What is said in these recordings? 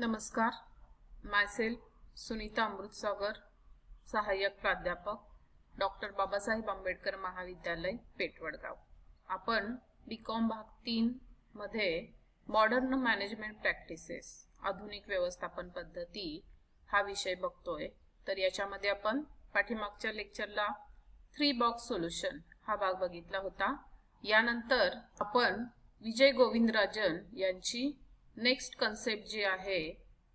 नमस्कार. मायसेल सुनीता अमृतसागर सहाय्यक प्राध्यापक डॉक्टर बाबासाहेब आंबेडकर महाविद्यालय पेटवडगाव. आपण बी कॉम भाग तीन मध्ये मॉडर्न मॅनेजमेंट प्रॅक्टिसेस आधुनिक व्यवस्थापन पद्धती हा विषय बघतोय. तर याच्यामध्ये आपण पाठीमागच्या लेक्चरला थ्री बॉक्स सोल्युशन हा भाग बघितला होता. यानंतर आपण विजय गोविंदराजन यांची नेक्स्ट कन्सेप्ट जी आहे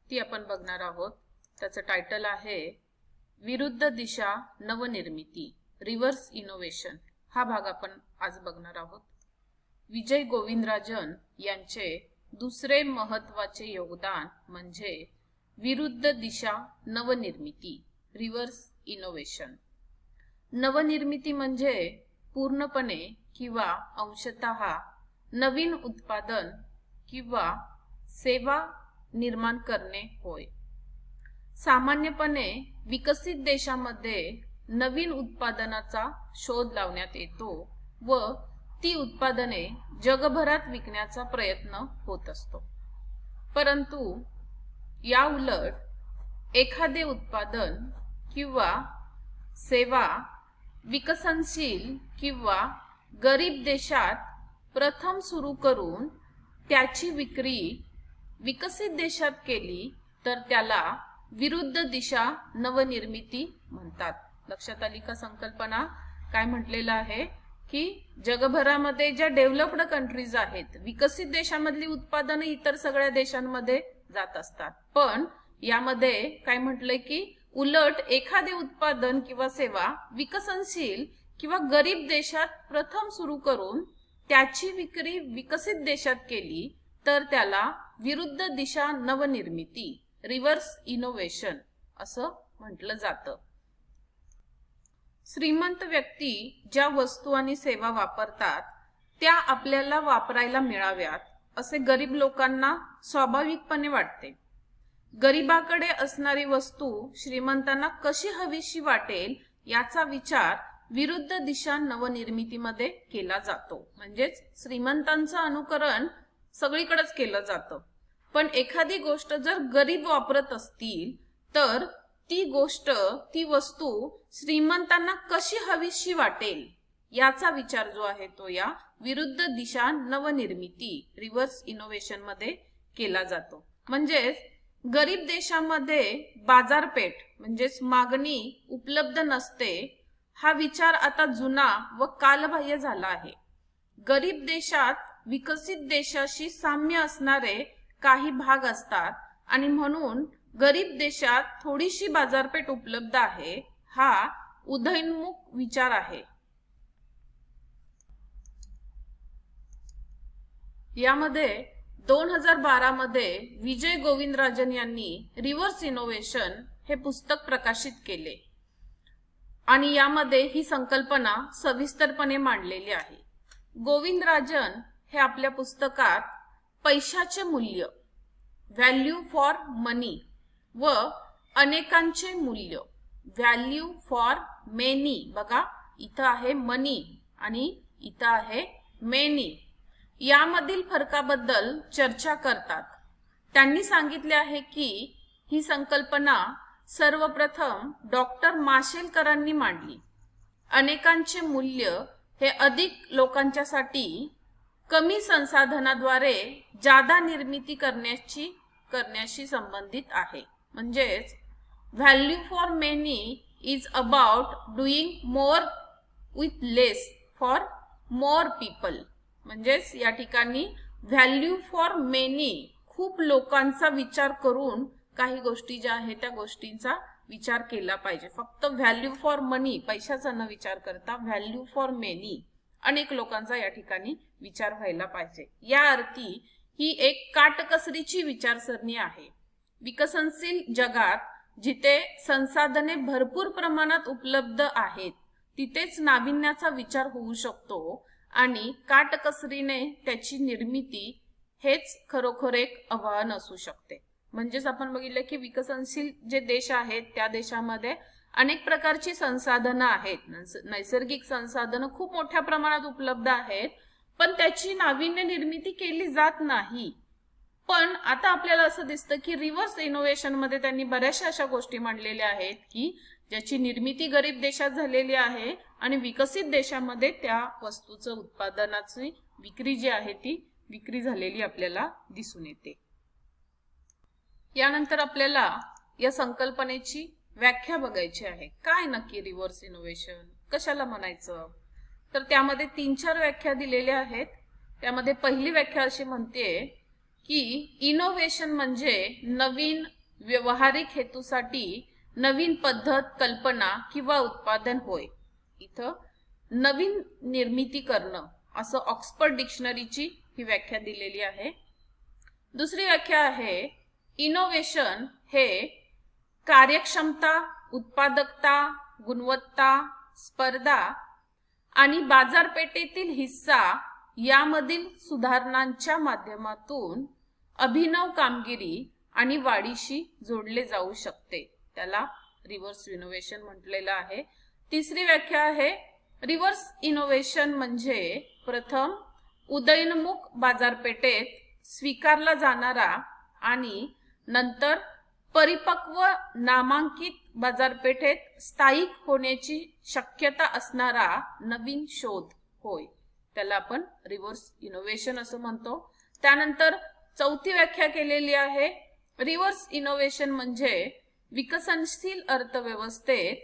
ती आपण बघणार आहोत. त्याचं टायटल आहे विरुद्ध दिशा नवनिर्मिती रिव्हर्स इनोव्हेशन हा भाग आपण आज बघणार आहोत. विजय गोविंदराजन यांचे दुसरे महत्त्वाचे योगदान म्हणजे विरुद्ध दिशा नवनिर्मिती रिव्हर्स इनोव्हेशन नवनिर्मिती म्हणजे पूर्णपणे किंवा अंशतः नवीन उत्पादन किंवा सेवा निर्माण करणे होय. सामान्यपणे विकसित देशामध्ये नवीन उत्पादनाचा शोध लावण्यात येतो व ती उत्पादने जगभरात विकण्याचा प्रयत्न होत असतो. परंतु या उलट एखादे उत्पादन किंवा सेवा विकसनशील किंवा गरीब देशात प्रथम सुरू करून त्याची विक्री विकसित देशात केली तर त्याला विरुद्ध दिशा नवनिर्मिती म्हणतात. लक्षात आली का संकल्पना? काय म्हटलेलं आहे? की जगभरामध्ये ज्या डेव्हलप्ड कंट्रीज आहेत विकसित देशामधली उत्पादनं इतर सगळ्या देशांमध्ये जात असतात. पण यामध्ये काय म्हटलंय की उलट एखादे उत्पादन किंवा सेवा विकसनशील किंवा गरीब देशात प्रथम सुरू करून त्याची विक्री विकसित देशात केली तर त्याला विरुद्ध दिशा नवनिर्मिती रिव्हर्स इनोव्हेशन असं म्हटलं जातं. श्रीमंत व्यक्ती ज्या वस्तू आणि सेवा वापरतात त्या आपल्याला वापरायला मिळाव्यात असे गरीब लोकांना स्वाभाविकपणे वाटते. गरीबाकडे असणारी वस्तू श्रीमंतांना कशी हवीशी वाटेल याचा विचार विरुद्ध दिशा नवनिर्मितीमध्ये केला जातो. म्हणजेच श्रीमंतांचं अनुकरण सगळीकडेच केलं जातं. पण एखादी गोष्ट जर गरीब वापरत असतील तर ती गोष्ट ती वस्तू श्रीमंतांना कशी हवीशी वाटेल याचा विचार जो आहे तो या विरुद्ध दिशा नवनिर्मिती रिव्हर्स इनोव्हेशनमध्ये केला जातो. म्हणजेच गरीब देशामध्ये बाजारपेठ म्हणजेच मागणी उपलब्ध नसते हा विचार आता जुना व कालबाह्य झाला आहे. गरीब देशात विकसित देशाशी साम्य असणारे काही भाग असतात आणि म्हणून गरीब देशात थोडीशी बाजारपेठ उपलब्ध आहे हा उदयन्मुख विचार आहे. यामध्ये दोन हजार बारा मध्ये विजय गोविंदराजन यांनी रिव्हर्स इनोव्हेशन हे पुस्तक प्रकाशित केले आणि यामध्ये ही संकल्पना सविस्तरपणे मांडलेली आहे. गोविंदराजन हे आपल्या पुस्तकात पैशाचे मूल्य व्हॅल्यू फॉर मनी व अनेकांचे मूल्य व्हॅल्यू फॉर मेनी बघा इथं आहे मनी आणि इथं आहे मेनी यामधील फरकाबद्दल चर्चा करतात. त्यांनी सांगितले आहे की ही संकल्पना सर्वप्रथम डॉक्टर माशेलकरांनी मांडली. अनेकांचे मूल्य हे अधिक लोकांच्यासाठी कमी संसाधनाद्वारे जादा निर्मिती करण्याची करण्याशी संबंधित आहे. म्हणजेच value for many is about doing more with less for more people म्हणजेच या ठिकाणी व्हॅल्यू फॉर मेनी खूप लोकांचा विचार करून काही गोष्टी ज्या आहेत त्या गोष्टींचा विचार केला पाहिजे. फक्त व्हॅल्यू फॉर मनी पैशाचा न विचार करता व्हॅल्यू फॉर मेनी अनेक लोकांचा या ठिकाणी विचार व्हायला पाहिजे. या अर्थी ही एक काटकसरीची विचारसरणी आहे. विकसनशील जगात जिथे संसाधने भरपूर प्रमाणात उपलब्ध आहेत तिथेच नाविन्याचा विचार होऊ शकतो आणि काटकसरीने त्याची निर्मिती हेच खरोखर एक आव्हान असू शकते. म्हणजेच आपण बघितलं की विकसनशील जे देश आहेत त्या देशामध्ये अनेक प्रकारची संसाधनं आहेत. नैसर्गिक संसाधनं खूप मोठ्या प्रमाणात उपलब्ध आहेत पण त्याची नाविन्य निर्मिती केली जात नाही. पण आता आपल्याला असं दिसतं की रिव्हर्स इनोव्हेशनमध्ये त्यांनी बऱ्याचशा अशा गोष्टी मांडलेल्या आहेत की ज्याची निर्मिती गरीब देशात झालेली आहे आणि विकसित देशामध्ये त्या वस्तूचं उत्पादनाची विक्री जी आहे ती विक्री झालेली आपल्याला दिसून येते. यानंतर आपल्याला या संकल्पनेची व्याख्या बघायची आहे. काय नक्की रिव्हर्स इनोव्हेशन कशाला म्हणायचं? तर त्यामध्ये तीन चार व्याख्या दिलेल्या आहेत. त्यामध्ये पहिली व्याख्या अशी म्हणते की इनोव्हेशन म्हणजे नवीन व्यवहारिक हेतूसाठी नवीन पद्धत कल्पना किंवा उत्पादन होय. इथं नवीन निर्मिती करणं असं ऑक्सफर्ड डिक्शनरीची ही व्याख्या दिलेली आहे. दुसरी व्याख्या आहे इनोव्हेशन हे कार्यक्षमता उत्पादकता गुणवत्ता स्पर्धा आणि बाजारपेठेतील हिस्सा यामधील सुधारणांच्या माध्यमातून अभिनव कामगिरी आणि वाढीशी जोडले जाऊ शकते. त्याला रिव्हर्स इनोव्हेशन म्हटलेलं आहे. तिसरी व्याख्या आहे रिव्हर्स इनोव्हेशन म्हणजे प्रथम उदयनमुख बाजारपेठेत स्वीकारला जाणारा आणि नंतर परिपक्व नामांकित बाजारपेठेत स्थायिक होण्याची शक्यता असणारा नवीन शोध होय. त्याला आपण रिव्हर्स इनोव्हेशन असं म्हणतो. त्यानंतर चौथी व्याख्या केलेली आहे. रिव्हर्स इनोव्हेशन म्हणजे विकसनशील अर्थव्यवस्थेत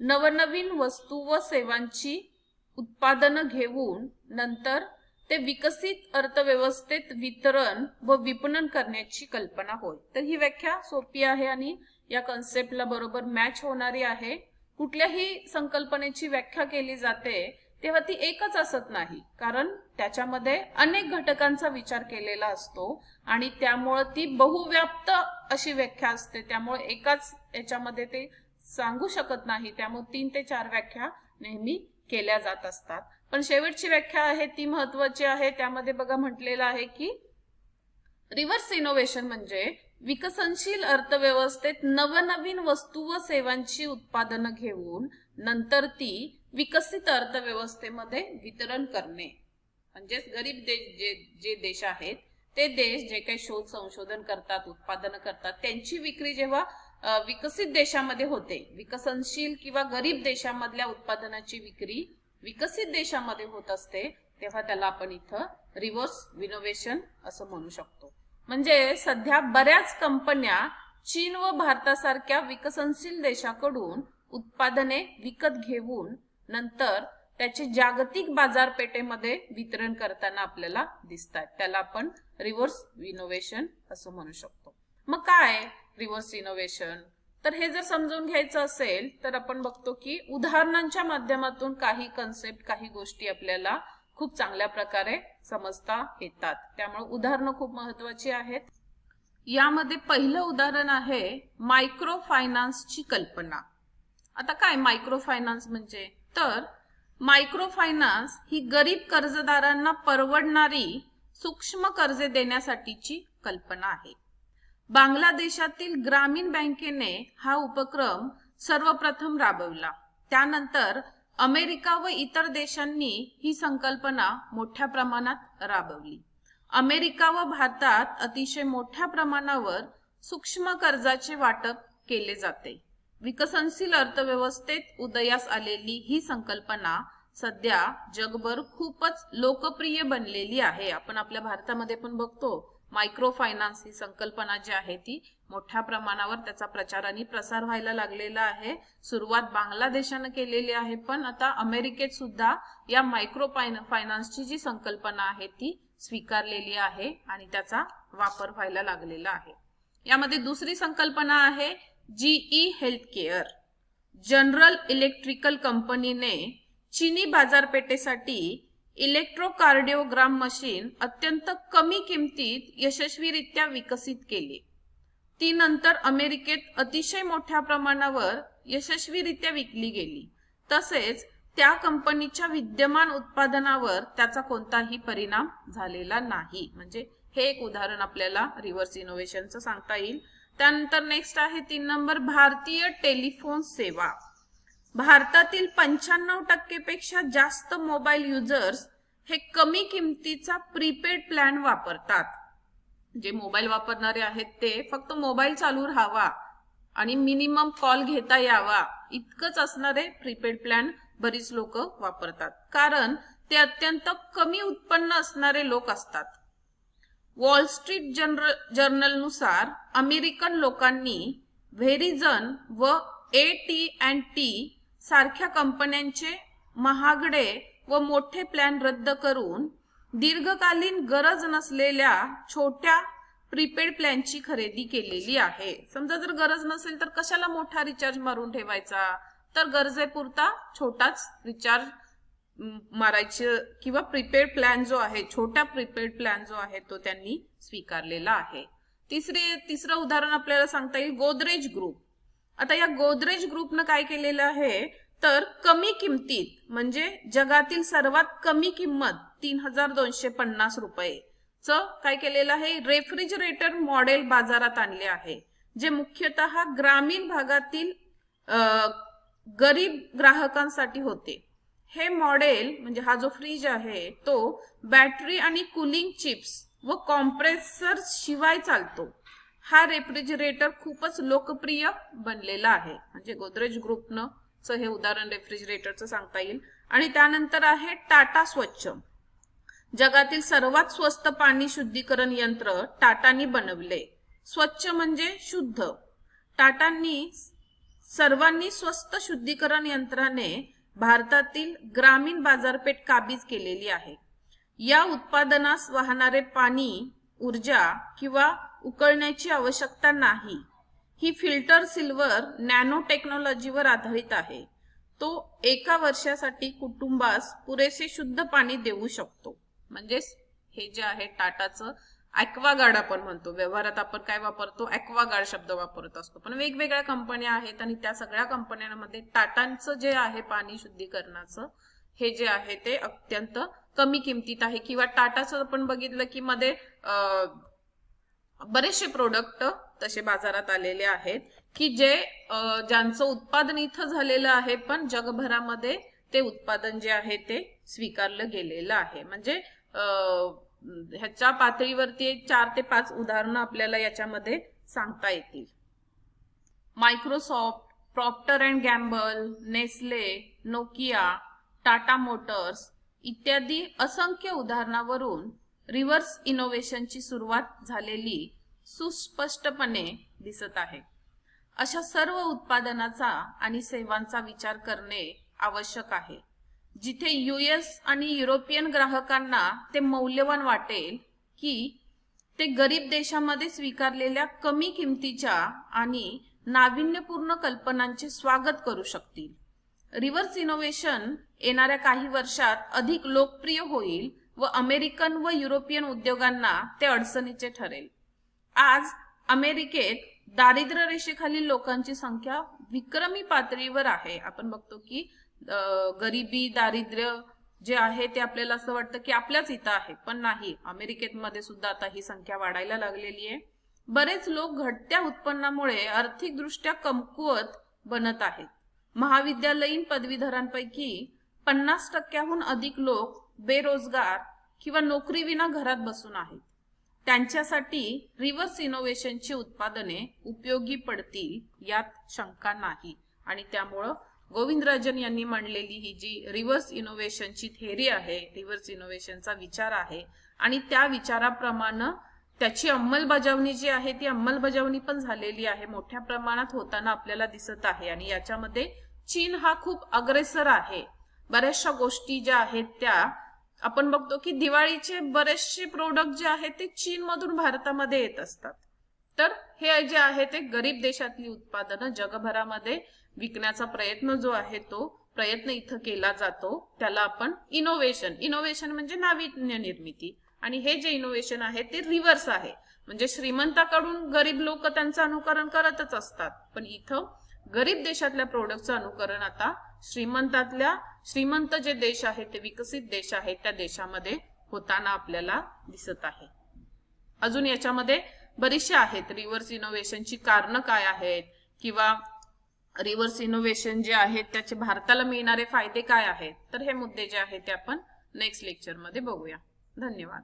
नवनवीन वस्तू व सेवांची उत्पादनं घेऊन नंतर ते विकसित अर्थव्यवस्थेत वितरण व विपणन करण्याची कल्पना होय. तर ही व्याख्या सोपी आहे आणि या कन्सेप्टला बरोबर मॅच होणारी आहे. कुठल्याही संकल्पनेची व्याख्या केली जाते तेव्हा ती एकच असत नाही. कारण त्याच्यामध्ये अनेक घटकांचा विचार केलेला असतो आणि त्यामुळं ती बहुव्याप्त अशी व्याख्या असते. त्यामुळे एकाच याच्यामध्ये ते सांगू शकत नाही. त्यामुळे तीन ते चार व्याख्या नेहमी केल्या जात असतात. पण शेवटची व्याख्या आहे ती महत्वाची आहे. त्यामध्ये बघा म्हटलेलं आहे की रिव्हर्स इनोव्हेशन म्हणजे विकसनशील अर्थव्यवस्थेत नवनवीन वस्तू व सेवांची उत्पादनं घेऊन नंतर ती विकसित अर्थव्यवस्थेमध्ये वितरण करणे. म्हणजेच गरीब देश जे जे देश आहेत ते देश जे काही शोध संशोधन करतात उत्पादन करतात त्यांची विक्री जेव्हा विकसित देशामध्ये होते विकसनशील किंवा गरीब देशामधल्या उत्पादनाची विक्री विकसित देशामध्ये होत असते तेव्हा त्याला आपण इथं रिव्हर्स विनोव्हेशन असं म्हणू शकतो. म्हणजे सध्या बऱ्याच कंपन्या चीन व भारतासारख्या विकसनशील देशाकडून उत्पादने विकत घेऊन नंतर त्याचे जागतिक बाजारपेठेमध्ये वितरण करताना आपल्याला दिसतात. त्याला आपण रिव्हर्स इनोव्हेशन असं म्हणू शकतो. मग काय रिव्हर्स इनोव्हेशन तर हे जर समजून घ्यायचं असेल तर आपण बघतो की उदाहरणांच्या माध्यमातून काही कन्सेप्ट काही गोष्टी आपल्याला खूप चांगल्या प्रकारे समजता येतात. त्यामुळे उदाहरणं खूप महत्वाची आहेत. यामध्ये पहिलं उदाहरण आहे मायक्रो फायनान्सची कल्पना. आता काय मायक्रो फायनान्स म्हणजे? तर मायक्रो फायनान्स ही गरीब कर्जदारांना परवडणारी सूक्ष्म कर्जे देण्यासाठीची कल्पना आहे. बांगलादेशातील ग्रामीण बँकेने हा उपक्रम सर्वप्रथम राबवला. त्यानंतर अमेरिका व इतर देशांनी ही संकल्पना मोठ्या प्रमाणात राबवली. अमेरिका व भारतात अतिशय मोठ्या प्रमाणावर सूक्ष्म कर्जाचे वाटप केले जाते. विकसनशील अर्थव्यवस्थेत उदयास आलेली ही संकल्पना सध्या जगभर खूपच लोकप्रिय बनलेली आहे. आपण आपल्या भारतामध्ये पण बघतो मायक्रो फायनान्स ही संकल्पना जी आहे ती मोठ्या प्रमाणावर त्याचा प्रचार आणि प्रसार व्हायला लागलेला आहे. सुरुवात बांगलादेशानं केलेली आहे पण आता अमेरिकेत सुद्धा या मायक्रो फायनान्सची जी संकल्पना आहे ती स्वीकारलेली आहे आणि त्याचा वापर व्हायला लागलेला आहे. यामध्ये दुसरी संकल्पना आहे GE health care general electrical कंपनीने चिनी बाजारपेठेसाठी इलेक्ट्रोकार्डिओग्राम मशीन अत्यंत कमी किमतीत यशस्वीरित्या विकसित केली. ती नंतर अमेरिकेत अतिशय मोठ्या प्रमाणावर यशस्वीरित्या विकली गेली. तसेच त्या कंपनीच्या विद्यमान उत्पादनावर त्याचा कोणताही परिणाम झालेला नाही. म्हणजे हे एक उदाहरण आपल्याला रिव्हर्स इनोव्हेशनचं सांगता येईल. त्यानंतर नेक्स्ट आहे तीन नंबर भारतीय टेलिफोन सेवा. भारतातील पंच्याण्णव टक्केपेक्षा जास्त मोबाईल युजर्स हे कमी किमतीचा प्रीपेड प्लॅन वापरतात. जे मोबाईल वापरणारे आहेत ते फक्त मोबाईल चालू राहावा आणि मिनिमम कॉल घेता यावा इतकंच असणारे प्रीपेड प्लॅन बरीच लोक वापरतात. कारण ते अत्यंत कमी उत्पन्न असणारे लोक असतात. वॉल स्ट्रीट जनरल जर्नलनुसार अमेरिकन लोकांनी व्हेरिझन व ए टी अँड टी सारख्या कंपन्यांचे महागडे व मोठे प्लॅन रद्द करून दीर्घकालीन गरज नसलेल्या छोट्या प्रीपेड प्लॅनची खरेदी केलेली आहे. समजा जर गरज नसेल तर कशाला मोठा रिचार्ज मारून ठेवायचा? तर गरजेपुरता छोटाच रिचार्ज मारायचे किंवा प्रीपेड प्लॅन जो आहे छोटा प्रीपेड प्लॅन जो आहे तो त्यांनी स्वीकारलेला आहे. तिसरे तिसरं उदाहरण आपल्याला सांगता येईल गोदरेज ग्रुप आता या गोदरेज ग्रुपनं काय केलेलं आहे? तर कमी किमतीत म्हणजे जगातील सर्वात कमी किंमत तीन हजार दोनशे पन्नास रुपये च काय केलेलं आहे? रेफ्रिजरेटर मॉडेल बाजारात आणले आहे जे मुख्यतः ग्रामीण भागातील गरीब ग्राहकांसाठी होते. हे मॉडेल म्हणजे हा जो फ्रीज आहे तो बॅटरी आणि कुलिंग चिप्स व कॉम्प्रेसर शिवाय चालतो. हा रेफ्रिजरेटर खूपच लोकप्रिय बनलेला आहे. म्हणजे गोदरेज ग्रुपनं च हे उदाहरण रेफ्रिजरेटरचं सांगता येईल. आणि त्यानंतर आहे टाटा स्वच्छ. जगातील सर्वात स्वस्त पाणी शुद्धीकरण यंत्र टाटानी बनवले. स्वच्छ म्हणजे शुद्ध. टाटांनी सर्वांनी स्वस्त शुद्धीकरण यंत्राने भारतातील ग्रामीण बाजारपेठ काबीज केलेली आहे. या उत्पादनास वाहणारे पाणी ऊर्जा किंवा उकळण्याची आवश्यकता नाही. ही फिल्टर सिल्वर नॅनो टेक्नॉलॉजीवर आधारित आहे. तो एका वर्षासाठी कुटुंबास पुरेसे शुद्ध पाणी देऊ शकतो. म्हणजेच हे जे आहे टाटाचं ॲक्वागार्ड आपण म्हणतो. व्यवहारात आपण काय वापरतो? ॲक्वागार्ड शब्द वापरत असतो. पण वेगवेगळ्या कंपन्या आहेत आणि त्या सगळ्या कंपन्यांमध्ये टाटांचं जे आहे पाणी शुद्धीकरणाचं हे जे आहे ते अत्यंत कमी किमतीत आहे. किंवा टाटाचं आपण बघितलं की मध्ये अं, बरेचसे प्रोडक्ट तसे बाजारात आलेले आहेत की जे ज्यांचं उत्पादन इथं झालेलं आहे पण जगभरामध्ये ते उत्पादन जे आहे ते स्वीकारलं गेलेलं आहे. म्हणजे ह्याच्या पातळीवरती चार ते पाच उदाहरणं आपल्याला याच्यामध्ये सांगता येतील. Microsoft Procter and Gamble Nestle Nokia Tata motors इत्यादी असंख्य उदाहरणावरून रिव्हर्स इनोव्हेशनची सुरुवात झालेली सुस्पष्टपणे दिसत आहे. अशा सर्व उत्पादनाचा आणि सेवांचा विचार करणे आवश्यक आहे. जिथे युएस आणि युरोपियन ग्राहकांना ते मौल्यवान वाटेल की ते गरीब देशामध्ये स्वीकारलेल्या कमी किमतीच्या आणि नाविन्यपूर्ण कल्पनांचे स्वागत करू शकतील. रिव्हर्स इनोव्हेशन येणाऱ्या काही वर्षात अधिक लोकप्रिय होईल व अमेरिकन व युरोपियन उद्योगांना ते अडचणीचे ठरेल. आज अमेरिकेत दारिद्र्य रेषेखालील लोकांची संख्या विक्रमी पातळीवर आहे. आपण बघतो की गरिबी दारिद्र्य जे आहे ते आपल्याला असं वाटतं की आपल्याच इथं आहे पण नाही. अमेरिकेमध्ये सुद्धा आता ही संख्या वाढायला लागलेली आहे. बरेच लोक घटत्या उत्पन्नामुळे आर्थिकदृष्ट्या कमकुवत बनत आहेत. महाविद्यालयीन पदवीधरांपैकी पन्नास टक्क्याहून अधिक लोक बेरोजगार किंवा नोकरीविना घरात बसून आहेत. त्यांच्यासाठी रिव्हर्स इनोव्हेशनची उत्पादने उपयोगी पडतील यात शंका नाही. आणि त्यामुळं गोविंदराजन यांनी मांडलेली ही जी रिव्हर्स इनोव्हेशनची थेरी आहे रिव्हर्स इनोव्हेशनचा विचार आहे आणि त्या विचाराप्रमाणे त्याची अंमलबजावणी जी आहे ती अंमलबजावणी पण झालेली आहे. मोठ्या प्रमाणात होताना आपल्याला दिसत आहे. आणि याच्यामध्ये चीन हा खूप अग्रेसर आहे. बऱ्याचशा गोष्टी ज्या आहेत त्या आपण बघतो की दिवाळीचे बरेचसे प्रोडक्ट जे आहेत ते चीन मधून भारतामध्ये येत असतात. तर हे जे आहे ते गरीब देशातली उत्पादनं जगभरामध्ये विकण्याचा प्रयत्न जो आहे तो प्रयत्न इथं केला जातो. त्याला आपण इनोव्हेशन इनोव्हेशन म्हणजे नाविन्य निर्मिती. आणि हे जे इनोव्हेशन आहे ते रिव्हर्स आहे. म्हणजे श्रीमंताकडून गरीब लोक त्यांचं अनुकरण करतच असतात. पण इथं गरीब देशातल्या प्रोडक्टचं अनुकरण आता श्रीमंतातल्या श्रीमंत जे देश आहेत ते विकसित देश आहेत त्या देशामध्ये होताना आपल्याला दिसत आहे. अजून याच्यामध्ये बरीचशी आहेत. रिव्हर्स इनोव्हेशनची कारणं काय आहेत? किंवा रिव्हर्स इनोव्हेशन जे आहेत त्याचे भारताला मिळणारे फायदे काय आहेत? तर हे मुद्दे जे आहेत ते आपण नेक्स्ट लेक्चरमध्ये बघूया. धन्यवाद.